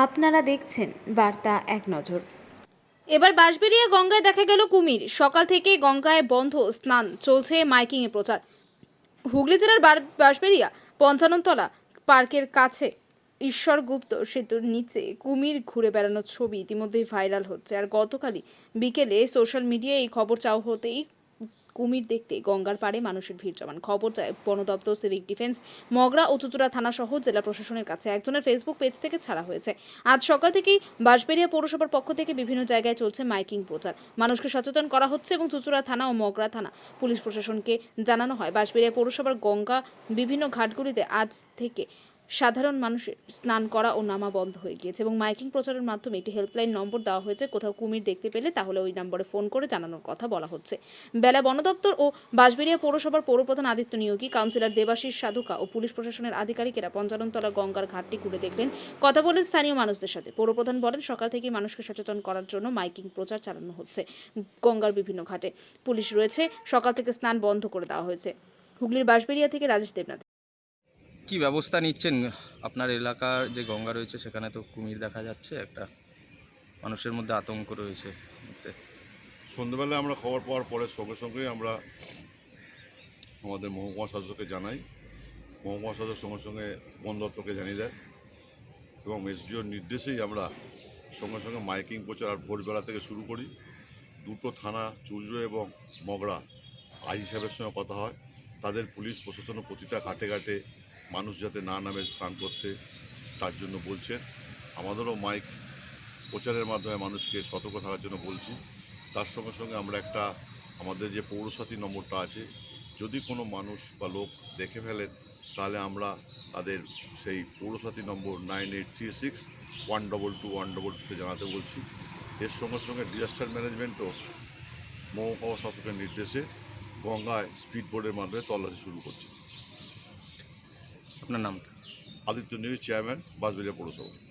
আপনারা দেখছেন বার্তা এক নজর। এবার বাঁশবেরিয়া গঙ্গায় দেখা গেল কুমির। সকাল থেকে গঙ্গায় বন্ধ স্নান চলছে মাইকিং এ প্রচার। হুগলি জেলার বার- বাঁশবেরিয়া পঞ্চাননতলা পার্কের কাছে ঈশ্বরগুপ্ত সেতুর নিচে কুমির ঘুরে বেড়ানোর ছবি ইতিমধ্যেই ভাইরাল হচ্ছে। আর গতকালই বিকেলে সোশ্যাল মিডিয়ায় এই খবর চাও হতেই কুমির দেখতে গঙ্গার পাড়ে মানুষের ভিড় জমান। খবর যায় বন দপ্তর সিভিক ডিফেন্স, মগরা ও চুচুড়া থানা সহ জেলা প্রশাসনের কাছে একজনের ফেসবুক পেজ থেকে ছাড়া হয়েছে। আজ সকাল থেকেই বাঁশবেরিয়া পৌরসভার পক্ষ থেকে বিভিন্ন জায়গায় চলছে মাইকিং প্রচার। মানুষকে সচেতন করা হচ্ছে এবং চুচুড়া থানা ও মগরা থানা পুলিশ প্রশাসনকে জানানো হয়। বাঁশবেরিয়া পৌরসভার গঙ্গা বিভিন্ন ঘাটগুলিতে আজ থেকে সাধারণ মানুষের স্নান করা ও নামা বন্ধ হয়ে গিয়েছে এবং মাইকিং প্রচারের মাধ্যমে একটি হেল্পলাইন নম্বর দেওয়া হয়েছে। কোথাও কুমির দেখতে পেলে তাহলে ওই নম্বরে ফোন করে জানানোর কথা বলা হচ্ছে। বেলা বন দপ্তর ও বাঁশবেরিয়া পৌরসভার পৌরপ্রধান আদিত্য নিয়োগী, কাউন্সিলর দেবাশিস সাধুকা ও পুলিশ প্রশাসনের আধিকারিকেরা পঞ্চাননতলা গঙ্গার ঘাটটি ঘুরে দেখলেন। কথা বলেন স্থানীয় মানুষদের সাথে। পৌরপ্রধান বলেন, সকাল থেকে মানুষকে সচেতন করার জন্য মাইকিং প্রচার চালানো হচ্ছে গঙ্গার বিভিন্ন ঘাটে। পুলিশ রয়েছে, সকাল থেকে স্নান বন্ধ করে দেওয়া হয়েছে। হুগলির বাঁশবেরিয়া থেকে রাজেশ দেবনাথ। কি ব্যবস্থা নিচ্ছেন আপনার এলাকার যে গঙ্গা রয়েছে? সেখানে তো কুমির দেখা যাচ্ছে, একটা মানুষের মধ্যে আতঙ্ক রয়েছে। এতে। সন্ধ্যেবেলায় আমরা খবর পাওয়ার পরে সঙ্গে সঙ্গেই আমরা আমাদের মহকুমা শাসককে জানাই। মহকুমা শাসক সঙ্গে সঙ্গে বন দপ্তরকে জানিয়ে দেয় এবং এসডিওর নির্দেশেই আমরা সঙ্গে সঙ্গে মাইকিং প্রচার আর ভোরবেলা থেকে শুরু করি। দুটো থানা চুজরো এবং মগড়া, আইজি সাহেবের সঙ্গে কথা হয়। তাদের পুলিশ প্রশাসন প্রতিটা ঘাটে ঘাটে মানুষ যাতে না নামে স্নান করতে, তার জন্য বলছেন আমাদেরও মাইক প্রচারের মাধ্যমে মানুষকে সতর্ক থাকার জন্য বলছি। তার সঙ্গে সঙ্গে আমরা একটা, আমাদের যে পৌরসাথী নম্বরটা আছে, যদি কোনো মানুষ বা লোক দেখে ফেলেন, তাহলে আমরা তাদের সেই Pourasathi number nine eight three six one double two one double টুতে জানাতে বলছি। এর সঙ্গে সঙ্গে ডিজাস্টার ম্যানেজমেন্টও মহকুমা শাসকের নির্দেশে গঙ্গায় স্পিড বোর্ডের মাধ্যমে তল্লাশি শুরু করছে। আপনার নামটা? আদিত্য নিউজ চেয়ারম্যান বাসবেরিয়া পৌরসভা।